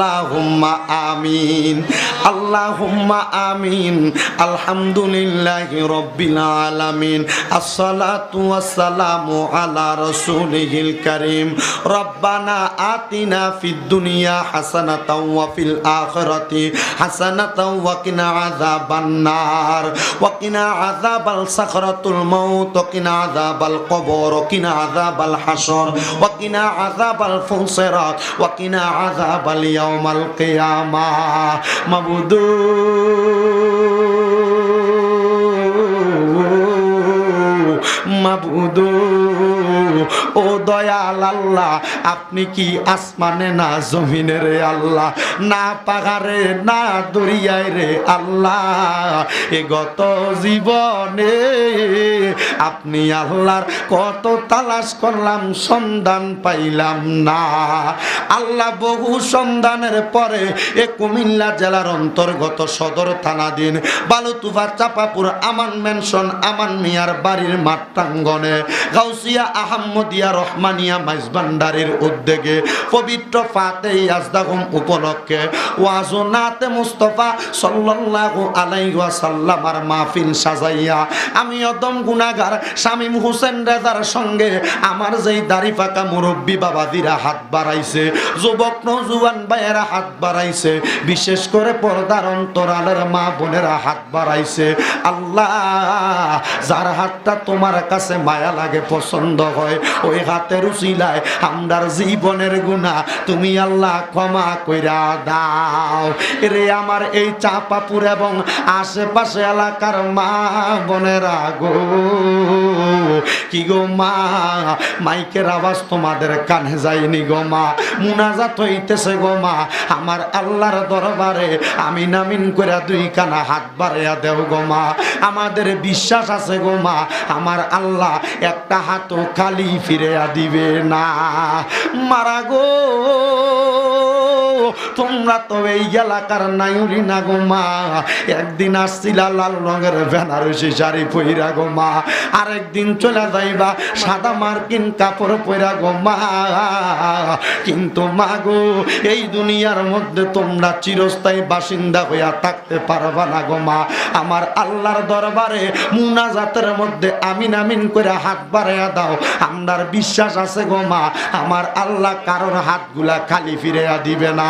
আল্লাহুম্মা আমিন। আল্লাহুম্মা আমিন, আলহামদুলিল্লাহি রাব্বিল আলামিন, আসসালাতু ওয়াসসালামু আলা রাসূলিহিল কারীম, রব্বানা আতিনা ফিদ দুনিয়া হাসানাতাও ওয়া ফিল আখিরাতি হাসানাতাও ওয়া কিনা আযাবান নার, ওয়া কিনা আযাবাল সাকরাতুল মাউত, ওয়া কিনা আযাবাল কবর, ওয়া কিনা আযাবাল হাসর ওয়া কিনা আযাবাল ফুসরাত ওয়া কিনা আযাবাল ইয়াউমাল কিয়ামাহ মাবুদু মাবুদু ও দয়াল আল্লাহ, আপনি কি আসমানে না জমিনে রে আল্লাহ? না পাহাড়ে, না দরিয়ায় রে আল্লাহ। এ গত জীবনে আপনি আল্লাহর কত তালাশ করলাম, সন্ধান পাইলাম না। আল্লাহ বহু সন্ধানের পরে এ কুমিল্লা জেলার অন্তর্গত সদর থানাধীন বালুতুফা চাপাপুর আমান মেনশন আমান মিয়ার বাড়ির মাঠ প্রাঙ্গনে গাউসিয়া আহমদিয়া রহমানিয়া মাইজবান্ডারির উদ্যোগে পবিত্র ফাতে ইয়াজদাগম উপলক্ষে ওয়াজনাতে মুস্তফা সাল্লাল্লাহু আলাইহি ওয়াসাল্লামার মাহফিল সাজাইয়া আমি অদম গুনাহগার শামীম হোসেন রেজার সঙ্গে আমার যেই দাড়ি পাকা মুরব্বী বাবাদিরা হাত বাড়াইছে, যুবক নজুয়ান ভাইয়েরা হাত বাড়াইছে, বিশেষ করে পর্দার অন্তরালের মা বোনেরা হাত বাড়াইছে, আল্লাহ, যার হাতটা তোমার কাছে মায়া লাগে, পছন্দ হয়, ওই হাতের উচিলায় আমরার জীবনের গুণা তুমি আল্লাহ ক্ষমা কইরা দাও। রে আমার এই চাপাপুর এবং আশেপাশে এলাকার মা বোনেরা গো। কি গো মা, মাইকের আওয়াজ তোমাদের কানে যায়নি গো মা, মুনাজাত হইতেছে গো মা। আমার আল্লাহর দরবারে আমি নামিন করে দুই কানা হাত বাড়াইয়া দেও গো মা। আমাদের বিশ্বাস আছে গো মা, আমার আল্লাহ একটা হাতও খালি ফিরে দিবে না। মারা গো। তোমরা তো এই এলাকার নাইরি না গো মা। একদিন আসছিলা লাল রঙের বেনারসি শাড়ি পইরা গো মা। আরেকদিন চলে যাইবা সাদা মার্কিন কাপড় পইরা গো মা। কিন্তু মা গো, এই দুনিয়ার মধ্যে তোমরা চিরস্থায়ী বাসিন্দা হইয়া থাকতে পারবা না গো মা। আমার আল্লাহর দরবারে মুনাজাতের মধ্যে আমিন আমিন করে হাত বাড়াইয়া দাও। আমরার বিশ্বাস আছে গো মা। আমার আল্লাহ কারোর হাতগুলা খালি ফিরিয়া দিবে না।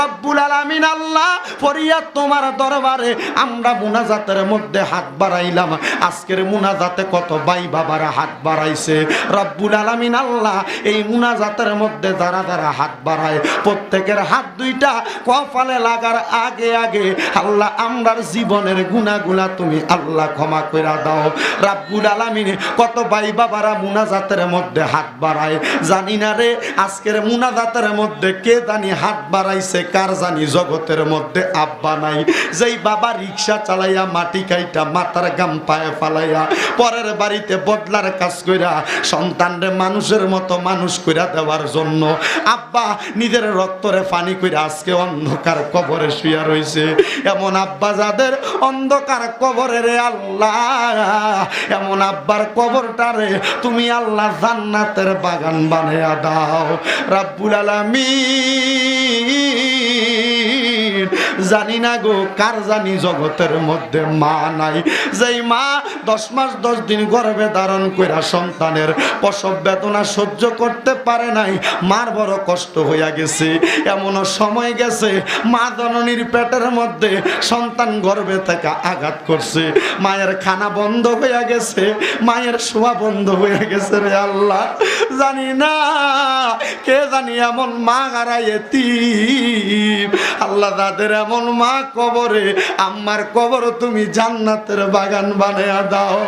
রব্বুল আলামিন আল্লাহ ফরিয়াদ তোমার দরবারে, আমরা মুনাজাতের মধ্যে হাত বাড়াইলাম। আজকের মুনাজাতে কত ভাই বাবারা হাত বাড়াইছে। রব্বুল আলামিন আল্লাহ এই মুনাজাতের মধ্যে যারা যারা হাত বাড়ায়, প্রত্যেকের হাত দুইটা কপালে লাগার আগে আগে আল্লাহ আমরার জীবনের গুণাগুলা তুমি আল্লাহ ক্ষমা কইরা দাও। রাব্বুল আলামিন কত ভাই বাবারা মুনাজাতের মধ্যে হাত বাড়ায়। জানি না রে, আজকের মুনাজাতের মধ্যে কে জানি হাত বাড়াইছে, কার জানি জগতের মধ্যে আব্বা নাই। যেই বাবা রিক্সা চালাইয়া, মাটি কাইটা মাথার গাম পায়ে ফালাইয়া, পরের বাড়িতে বদলার কাজ কইরা, সন্তানরে মানুষের মতো মানুষ কইরা দেওয়ার জন্য, আব্বা নিজের রক্তরে পানি কইরা আজকে অন্ধকার কবরে শুয়া রইছে। এমন আব্বা যাদের অন্ধকার কবরে রে আল্লাহ, এমন আব্বার কবরটারে তুমি আল্লাহ জান্নাতের বাগান বানাইয়া দাও। রাব্বুল আলামিন। الرحيم জানি না গো, কার জানি জগতের মধ্যে মা নাই। যেই মা দশ মাস দশ দিন গর্ভে ধারণ কইরা সন্তানের প্রসব বেদনা সহ্য করতে পারে নাই, মার বড় কষ্ট হইয়া গেছে। এমনও সময় গেছে, মা জননীর পেটের মধ্যে সন্তান গর্ভে থেকে আঘাত করছে। মায়ের খানা বন্ধ হইয়া গেছে, মায়ের শোয়া বন্ধ হইয়া গেছে রে আল্লাহ। জানি না কে জানি এমন মা হারাইয়ে আল্লাহ তাদের এমন মা কবরে, আম্মার কবর তুমি জান্নাতের বাগান বানায়া দাও।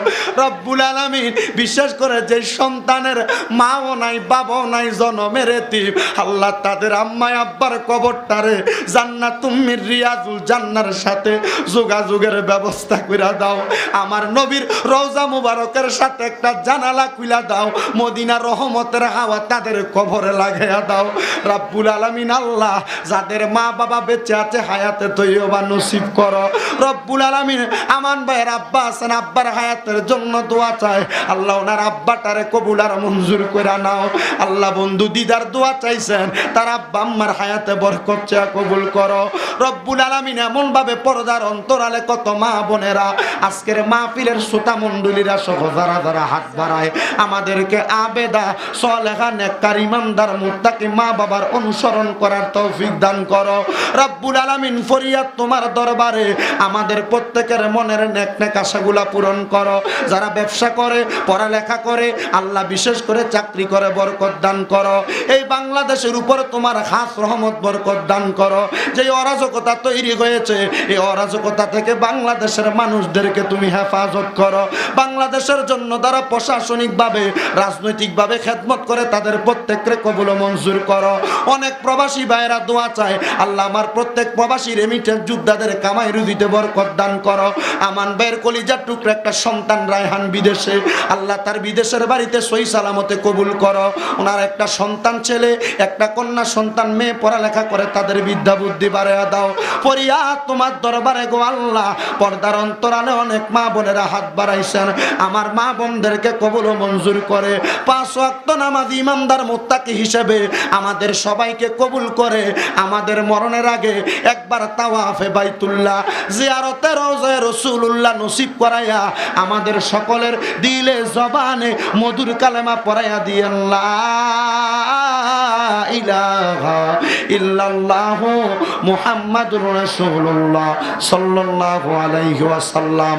রব্বুল আলামিন বিশেষ করে যে সন্তানের মাও নাই, বাবাও নাই, জনমের এতিম। আল্লাহ তাদের আম্মায় আব্বার কবরটারে জান্নাত তুমি রিয়াজুল জান্নার সাথে যোগাযোগের ব্যবস্থা করে দাও। আমার নবীর রওজা মুবারকের সাথে একটা জানালা খুলা দাও। মদিনা রহমতের হাওয়া তাদের কবরে লাগাইয়া দাও। রাব্বুল আলামিন আল্লাহ, যাদের মা বাবা বেঁচে আছে, হায়াত হায়াতে তৈবা নসিব করো। রব্বুল আলামিন আমান ভাইয়ের আব্বা আছেন, আব্বার হায়াতের জন্য দোয়া চায়। আল্লাহ ওনার আব্বাটারে কবুল আর মঞ্জুর করে নাও। আল্লাহ বন্ধু দিদার দোয়া চাইছেন, তার আব্বা আম্মার হায়াতে বরকত চেয়ে কবুল করো। রব্বুল আলামিন এমন ভাবে পর্দার অন্তরালে কত মা বোনেরা আজকের মাহফিলের শ্রোতা মণ্ডলীরা সহ যারা যারা হাত বাড়ায়, আমাদেরকে আবেদা, সলেহা, নেককার, ইমানদার, মুত্তাকি মা বাবার অনুসরণ করার তৌফিক দান করো। রব্বুল আলামিন ফরিয়াদ তোমার দরবারে, আমাদের প্রত্যেকের মনের নেক নেক আশাগুলা পূরণ করো। যারা ব্যবসা করে, পড়ালেখা করে, আল্লাহ বিশেষ করে চাকরি করে, বরকত দান করো। এই বাংলাদেশের উপর তোমার খাস রহমত, বরকত দান করো। যে অরাজকতা তৈরি হয়েছে, এই অরাজকতা থেকে বাংলাদেশের মানুষদেরকে তুমি হেফাজত করো। বাংলাদেশের জন্য তারা প্রশাসনিকভাবে, রাজনৈতিকভাবে খেদমত করে, তাদের প্রত্যেককে কবুল মঞ্জুর করো। অনেক প্রবাসী ভাইয়েরা দোয়া চায়, আল্লাহ আমার প্রত্যেক প্রবাসী রেমিটেন্স যোদ্ধাদের কামাই রুজিতে বরকত দান করো। আমান ভাইয়ের কলিজার টুকরা একটা সন্তান রায়হান বিদেশে। আল্লাহ তার বিদেশের বাড়িতে সই সালামতে কবুল করো। ওনার একটা সন্তান ছেলে, একটা কন্যা সন্তান মেয়ে পড়ালেখা করে তাদের বিদ্যা বুদ্ধি বাড়াইয়া দাও। পরিয়া তোমার দরবারে গো আল্লাহ, পর্দার অন্তরালে অনেক মা বোনেরা হাত বাড়াইছেন। আমার মা বোনদেরকে কবুল ও মঞ্জুর করে। পাঁচ ওয়াক্ত নামাজ ইমানদার মোত্তাকি হিসেবে আমাদের সবাইকে কবুল করে। আমাদের মরণের আগে একবার তাওয়াফে বাইতুল্লাহ, জিয়ারতে রোজে রসুল্লাহ নসিব করাইয়া আমাদের সকলের দিলে জবানে মধুর কালেমা পড়াইয়া দিয়ে ইলাহা ইল্লাল্লাহ মুহাম্মাদুর রাসূলুল্লাহ সাল্লাল্লাহু আলাইহি ওয়াসাল্লাম।